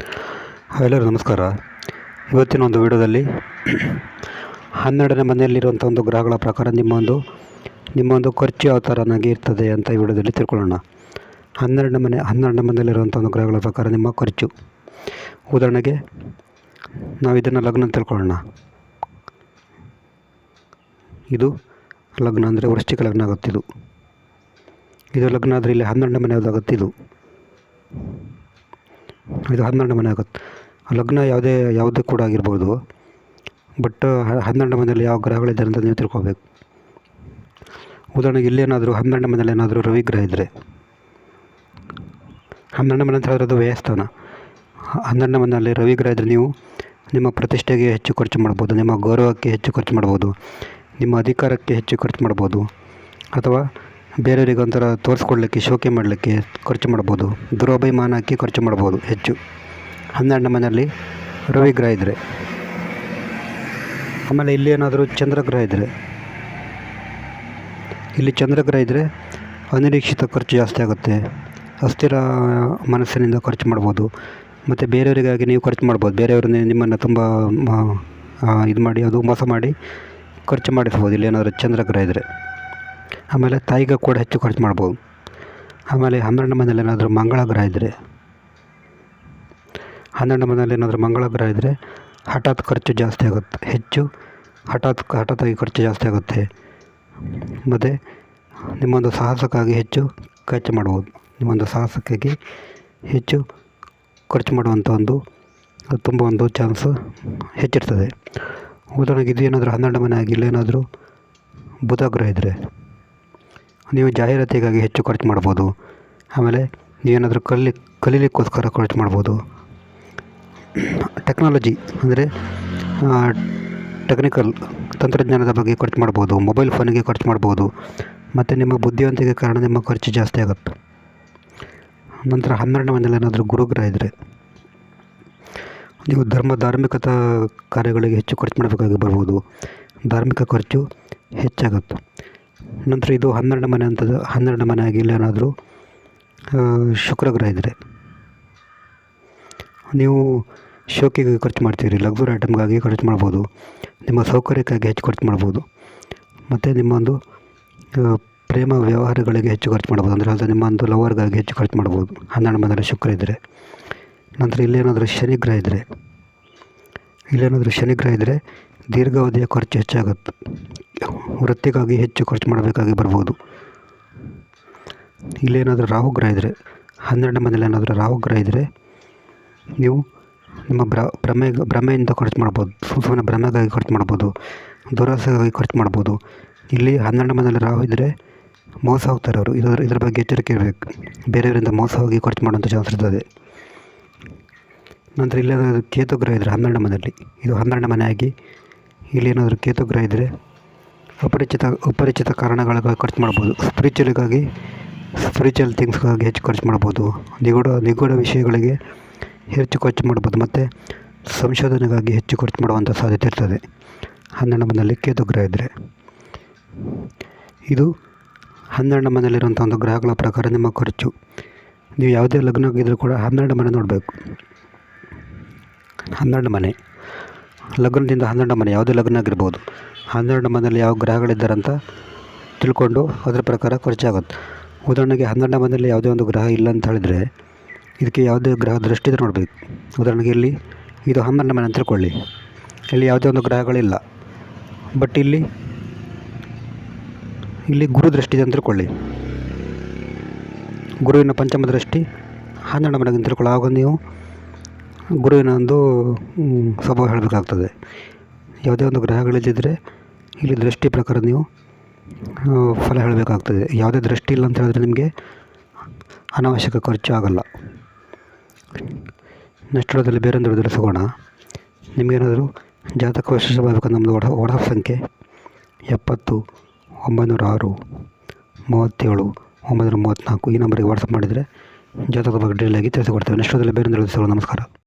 ಎಲ್ಲರಿಗೂ ನಮಸ್ಕಾರ. ಇವತ್ತಿನ ಒಂದು ವಿಡಿಯೋದಲ್ಲಿ ಹನ್ನೆರಡನೇ ಮನೆಯಲ್ಲಿರುವಂಥ ಒಂದು ಗ್ರಹಗಳ ಪ್ರಕಾರ ನಿಮ್ಮ ಒಂದು ನಿಮ್ಮ ಒಂದು ಖರ್ಚು ಯಾವ ಥರನಾಗಿ ಇರ್ತದೆ ಅಂತ ಈ ವಿಡಿಯೋದಲ್ಲಿ ತಿಳ್ಕೊಳ್ಳೋಣ. ಹನ್ನೆರಡನೇ ಮನೆ, ಹನ್ನೆರಡನೇ ಮನೆಯಲ್ಲಿರುವಂಥ ಒಂದು ಗ್ರಹಗಳ ಪ್ರಕಾರ ನಿಮ್ಮ ಖರ್ಚು. ಉದಾಹರಣೆಗೆ, ನಾವು ಇದನ್ನು ಲಗ್ನ ತಿಳ್ಕೊಳ್ಳೋಣ. ಇದು ಲಗ್ನ ಅಂದರೆ ವೃಶ್ಚಿಕ ಲಗ್ನ ಆಗುತ್ತಿದ್ದು ಇದು. ಲಗ್ನ ಆದರೆ ಇಲ್ಲಿ ಹನ್ನೆರಡನೇ ಮನೆ ಇದು ಹನ್ನೆರಡು ಮನೆ ಆಗುತ್ತೆ. ಲಗ್ನ ಯಾವುದೇ ಯಾವುದೇ ಕೂಡ ಆಗಿರ್ಬೋದು. ಬಟ್ ಹನ್ನೆರಡು ಮನೆಯಲ್ಲಿ ಯಾವ ಗ್ರಹಗಳಿದ್ದಾರೆ ಅಂತ ನೀವು ತಿಳ್ಕೊಬೇಕು. ಉದಾಹರಣೆಗೆ ಇಲ್ಲೇನಾದರೂ, ಹನ್ನೆರಡು ಮನೆಯಲ್ಲಿ ಏನಾದರೂ ರವಿ ಗ್ರಹ ಇದ್ದರೆ ಹನ್ನೆರಡು ಮನೆ ಅಂತ ಹೇಳಿದ್ರೆ ಅದು ವ್ಯಯಸ್ಥಾನ. ಹನ್ನೆರಡು ಮನೆಯಲ್ಲಿ ರವಿ ಗ್ರಹ ಇದ್ದರೆ ನೀವು ನಿಮ್ಮ ಪ್ರತಿಷ್ಠೆಗೆ ಹೆಚ್ಚು ಖರ್ಚು ಮಾಡ್ಬೋದು, ನಿಮ್ಮ ಗೌರವಕ್ಕೆ ಹೆಚ್ಚು ಖರ್ಚು ಮಾಡ್ಬೋದು, ನಿಮ್ಮ ಅಧಿಕಾರಕ್ಕೆ ಹೆಚ್ಚು ಖರ್ಚು ಮಾಡ್ಬೋದು, ಅಥವಾ ಬೇರೆಯವರಿಗೆ ಒಂಥರ ತೋರಿಸ್ಕೊಡ್ಲಿಕ್ಕೆ, ಶೋಕಿ ಮಾಡಲಿಕ್ಕೆ ಖರ್ಚು ಮಾಡ್ಬೋದು. ದುರಭಿಮಾನಕ್ಕೆ ಖರ್ಚು ಮಾಡ್ಬೋದು ಹೆಚ್ಚು. ಹನ್ನೆರಡನೇ ಮನೆಯಲ್ಲಿ ರವಿ ಗ್ರಹ ಇದ್ದರೆ ಆಮೇಲೆ ಇಲ್ಲಿ ಏನಾದರೂ ಚಂದ್ರಗ್ರಹ ಇದ್ದರೆ ಇಲ್ಲಿ ಚಂದ್ರಗ್ರಹ ಇದ್ದರೆ ಅನಿರೀಕ್ಷಿತ ಖರ್ಚು ಜಾಸ್ತಿ ಆಗುತ್ತೆ. ಅಸ್ಥಿರ ಮನಸ್ಸಿನಿಂದ ಖರ್ಚು ಮಾಡ್ಬೋದು. ಮತ್ತು ಬೇರೆಯವರಿಗಾಗಿ ನೀವು ಖರ್ಚು ಮಾಡ್ಬೋದು. ಬೇರೆಯವ್ರನ್ನ ನಿಮ್ಮನ್ನು ತುಂಬ ಇದು ಮಾಡಿ, ಅದು ಮೋಸ ಮಾಡಿ ಖರ್ಚು ಮಾಡಿಸ್ಬೋದು. ಇಲ್ಲಿ ಏನಾದರೂ ಚಂದ್ರಗ್ರಹ ಇದ್ದರೆ ಆಮೇಲೆ ತಾಯಿಗೆ ಕೂಡ ಹೆಚ್ಚು ಖರ್ಚು ಮಾಡ್ಬೋದು. ಆಮೇಲೆ ಹನ್ನೆರಡು ಮನೇಲಿ ಏನಾದರೂ ಮಂಗಳ ಗ್ರಹ ಇದ್ದರೆ ಹನ್ನೆರಡು ಮನೆಯಲ್ಲಿ ಏನಾದರೂ ಮಂಗಳ ಗ್ರಹ ಇದ್ದರೆ ಹಠಾತ್ ಖರ್ಚು ಜಾಸ್ತಿ ಆಗುತ್ತೆ. ಹೆಚ್ಚು ಹಠಾತ್ ಹಠಾತ್ತಾಗಿ ಖರ್ಚು ಜಾಸ್ತಿ ಆಗುತ್ತೆ. ಮತ್ತು ನಿಮ್ಮೊಂದು ಸಾಹಸಕ್ಕಾಗಿ ಹೆಚ್ಚು ಖರ್ಚು ಮಾಡ್ಬೋದು. ನಿಮ್ಮೊಂದು ಸಾಹಸಕ್ಕಾಗಿ ಹೆಚ್ಚು ಖರ್ಚು ಮಾಡುವಂಥ ಒಂದು, ತುಂಬ ಒಂದು ಚಾನ್ಸ್ ಹೆಚ್ಚಿರ್ತದೆ. ಉದಾಹರಣೆಗೆ ಇದು ಏನಾದರೂ ಹನ್ನೆರಡು ಮನೆ ಆಗಿಲ್ಲ, ಏನಾದರೂ ಬುಧ ಗ್ರಹ ಇದ್ದರೆ ನೀವು ಜಾಹೀರಾತಿಗಾಗಿ ಹೆಚ್ಚು ಖರ್ಚು ಮಾಡ್ಬೋದು. ಆಮೇಲೆ ನೀವೇನಾದರೂ ಕಲಿ, ಕಲೀಲಿಕ್ಕೋಸ್ಕರ ಖರ್ಚು ಮಾಡ್ಬೋದು. ಟೆಕ್ನಾಲಜಿ ಅಂದರೆ ಟೆಕ್ನಿಕಲ್ ತಂತ್ರಜ್ಞಾನದ ಬಗ್ಗೆ ಖರ್ಚು ಮಾಡ್ಬೋದು, ಮೊಬೈಲ್ ಫೋನಿಗೆ ಖರ್ಚು ಮಾಡ್ಬೋದು, ಮತ್ತು ನಿಮ್ಮ ಬುದ್ಧಿವಂತಿಕೆ ಕಾರಣ ನಿಮ್ಮ ಖರ್ಚು ಜಾಸ್ತಿ ಆಗುತ್ತೆ. ನಂತರ ಹನ್ನೆರಡನೇ ಮನೇಲಿ ಏನಾದರೂ ಗುರುಗ್ರಹ ಇದ್ದರೆ ನೀವು ಧರ್ಮ, ಧಾರ್ಮಿಕತಾ ಕಾರ್ಯಗಳಿಗೆ ಹೆಚ್ಚು ಖರ್ಚು ಮಾಡಬೇಕಾಗಿ ಬರ್ಬೋದು. ಧಾರ್ಮಿಕ ಖರ್ಚು ಹೆಚ್ಚಾಗುತ್ತೆ. ನಂತರ ಇದು ಹನ್ನೆರಡು ಮನೆ ಅಂತದ್ದು, ಹನ್ನೆರಡು ಮನೆ ಆಗಿ ಇಲ್ಲೇನಾದರೂ ಶುಕ್ರಗ್ರಹ ಇದ್ದರೆ ನೀವು ಶೋಕಿಗೆ ಖರ್ಚು ಮಾಡ್ತೀರಿ, ಲಕ್ಸುರಿ ಐಟಮ್ಗಾಗಿ ಖರ್ಚು ಮಾಡ್ಬೋದು, ನಿಮ್ಮ ಸೌಕರ್ಯಕ್ಕಾಗಿ ಹೆಚ್ಚು ಖರ್ಚು ಮಾಡ್ಬೋದು, ಮತ್ತು ನಿಮ್ಮೊಂದು ಒಂದು ಪ್ರೇಮ ವ್ಯವಹಾರಗಳಿಗೆ ಹೆಚ್ಚು ಖರ್ಚು ಮಾಡ್ಬೋದು, ಅಂದರೆ ಅದು ನಿಮ್ಮ ಒಂದು ಲವರ್ಗಾಗಿ ಹೆಚ್ಚು ಖರ್ಚು ಮಾಡ್ಬೋದು, ಹನ್ನೆರಡು ಮನೆಯಲ್ಲಿ ಶುಕ್ರ ಇದ್ದರೆ ನಂತರ ಇಲ್ಲೇನಾದರೂ ಶನಿಗ್ರಹ ಇದ್ದರೆ ಇಲ್ಲೇನಾದರೂ ಶನಿಗ್ರಹ ಇದ್ದರೆ ದೀರ್ಘಾವಧಿಯ ಖರ್ಚು ಹೆಚ್ಚಾಗುತ್ತೆ. ವೃತ್ತಿಗಾಗಿ ಹೆಚ್ಚು ಖರ್ಚು ಮಾಡಬೇಕಾಗಿ ಬರ್ಬೋದು. ಇಲ್ಲೇನಾದರೂ ರಾಹುಗ್ರಹ ಇದ್ದರೆ ಹನ್ನೆರಡನೇ ಮನೇಲಿ ಏನಾದರೂ ರಾಹುಗ್ರಹ ಇದ್ದರೆ ನೀವು ನಿಮ್ಮ ಭ್ರ ಭ್ರಮೆ ಭ್ರಮೆಯಿಂದ ಖರ್ಚು ಮಾಡ್ಬೋದು. ಸುಮ್ಮನೆ ಭ್ರಮೆಗಾಗಿ ಖರ್ಚು ಮಾಡ್ಬೋದು. ದುರಾಸೆಗಾಗಿ ಖರ್ಚು ಮಾಡ್ಬೋದು. ಇಲ್ಲಿ ಹನ್ನೆರಡು ಮನೇಲಿ ರಾಹು ಇದ್ದರೆ ಮೋಸ ಹೋಗ್ತಾರೆ ಅವರು. ಇದರ ಇದರ ಬಗ್ಗೆ ಎಚ್ಚರಿಕೆ ಇರಬೇಕು. ಬೇರೆಯವರಿಂದ ಮೋಸ ಹೋಗಿ ಖರ್ಚು ಮಾಡುವಂಥ ಚಾನ್ಸ್ ಇರ್ತದೆ. ನಂತರ ಇಲ್ಲೇನಾದರೂ ಕೇತುಗ್ರಹ ಇದ್ದರೆ ಹನ್ನೆರಡು ಮನೆಯಲ್ಲಿ. ಇದು ಹನ್ನೆರಡನೇ ಮನೆ ಆಗಿ ಇಲ್ಲಿ ಏನಾದರೂ ಕೇತು ಗ್ರಹ ಇದ್ದರೆ ಅಪರಿಚಿತ ಅಪರಿಚಿತ ಕಾರಣಗಳಿಗಾಗಿ ಖರ್ಚು ಮಾಡ್ಬೋದು. ಸ್ಪಿರಿಚುವಲ್ಗಾಗಿ ಸ್ಪಿರಿಚುವಲ್ ಥಿಂಗ್ಸ್ಗಾಗಿ ಹೆಚ್ಚು ಖರ್ಚು ಮಾಡ್ಬೋದು. ನಿಗೂಢ ನಿಗೂಢ ವಿಷಯಗಳಿಗೆ ಹೆಚ್ಚು ಖರ್ಚು ಮಾಡ್ಬೋದು ಮತ್ತು ಸಂಶೋಧನೆಗಾಗಿ ಹೆಚ್ಚು ಖರ್ಚು ಮಾಡುವಂಥ ಸಾಧ್ಯತೆ ಇರ್ತದೆ. ಹನ್ನೆರಡು ಮನೆಯಲ್ಲಿ ಕೇತು ಗ್ರಹ ಇದ್ದರೆ ಇದು ಹನ್ನೆರಡು ಮನೆಯಲ್ಲಿರುವಂಥ ಒಂದು ಗ್ರಹಗಳ ಪ್ರಕಾರ ನಿಮ್ಮ ಖರ್ಚು. ನೀವು ಯಾವುದೇ ಲಗ್ನ ಆಗಿದ್ದರೂ ಕೂಡ ಹನ್ನೆರಡು ಮನೆ ನೋಡಬೇಕು. ಹನ್ನೆರಡು ಮನೆ. ಲಗ್ನದಿಂದ ಹನ್ನೆರಡು ಮನೆ, ಯಾವುದೇ ಲಗ್ನ ಆಗಿರ್ಬೋದು ಹನ್ನೆರಡು ಮನೆಯಲ್ಲಿ ಯಾವ ಗ್ರಹಗಳಿದ್ದಾರೆ ಅಂತ ತಿಳ್ಕೊಂಡು ಅದರ ಪ್ರಕಾರ ಖರ್ಚಾಗುತ್ತೆ. ಉದಾಹರಣೆಗೆ ಹನ್ನೆರಡು ಮನೆಯಲ್ಲಿ ಯಾವುದೇ ಒಂದು ಗ್ರಹ ಇಲ್ಲ ಅಂತ ಹೇಳಿದರೆ, ಇದಕ್ಕೆ ಯಾವುದೇ ಗ್ರಹ ದೃಷ್ಟಿ ನೋಡಬೇಕು. ಉದಾಹರಣೆಗೆ ಇಲ್ಲಿ, ಇದು ಹನ್ನೆರಡು ಮನೆ ಅಂತ ತಿಳ್ಕೊಳ್ಳಿ. ಇಲ್ಲಿ ಯಾವುದೇ ಒಂದು ಗ್ರಹಗಳಿಲ್ಲ. ಬಟ್ ಇಲ್ಲಿ ಇಲ್ಲಿ ಗುರು ದೃಷ್ಟಿ ಅಂತ ತಿಳ್ಕೊಳ್ಳಿ. ಗುರುವಿನ ಪಂಚಮ ದೃಷ್ಟಿ ಹನ್ನೆರಡು ಮನೆಗೆ ತಿಳ್ಕೊಳ್ಳಿ. ಆವಾಗ ನೀವು ಗುರುವಿನ ಒಂದು ಸ್ವಭಾವ ಹೇಳಬೇಕಾಗ್ತದೆ. ಯಾವುದೇ ಒಂದು ಗ್ರಹಗಳಿಲ್ಲದಿದ್ದರೆ ಇಲ್ಲಿ ದೃಷ್ಟಿ ಪ್ರಕಾರ ನೀವು ಫಲ ಹೇಳಬೇಕಾಗ್ತದೆ. ಯಾವುದೇ ದೃಷ್ಟಿ ಇಲ್ಲ ಅಂತ ಹೇಳಿದ್ರೆ ನಿಮಗೆ ಅನಾವಶ್ಯಕ ಖರ್ಚು ಆಗಲ್ಲ. ನೆಕ್ಸ್ಟ್ ಹೇಳೋದ್ರಲ್ಲಿ ಬೇರೊಂದು ವಿಡಿಯೋದಲ್ಲಿ ಸಿಗೋಣ. ನಿಮಗೇನಾದರೂ ಜಾತಕ ವಿಶೇಷವಾಗಬೇಕು ನಮ್ಮದು ವಾಟ್ಸ ವಾಟ್ಸಪ್ ಸಂಖ್ಯೆ ಎಪ್ಪತ್ತು, ಒಂಬೈನೂರ ಆರು, ಮೂವತ್ತೇಳು, ಒಂಬೈನೂರ ಮೂವತ್ತ್ನಾಲ್ಕು ಈ ನಂಬರಿಗೆ ವಾಟ್ಸಪ್ ಮಾಡಿದರೆ ಜಾತಕದ ಬಗ್ಗೆ ಡೀಟೇಲಾಗಿ ತಿಳಿಸಿಕೊಡ್ತೇವೆ. ನೆಕ್ಸ್ಟ್ ಅದರಲ್ಲಿ ಬೇರೆ ಸಿಗೋಣ. ನಮಸ್ಕಾರ.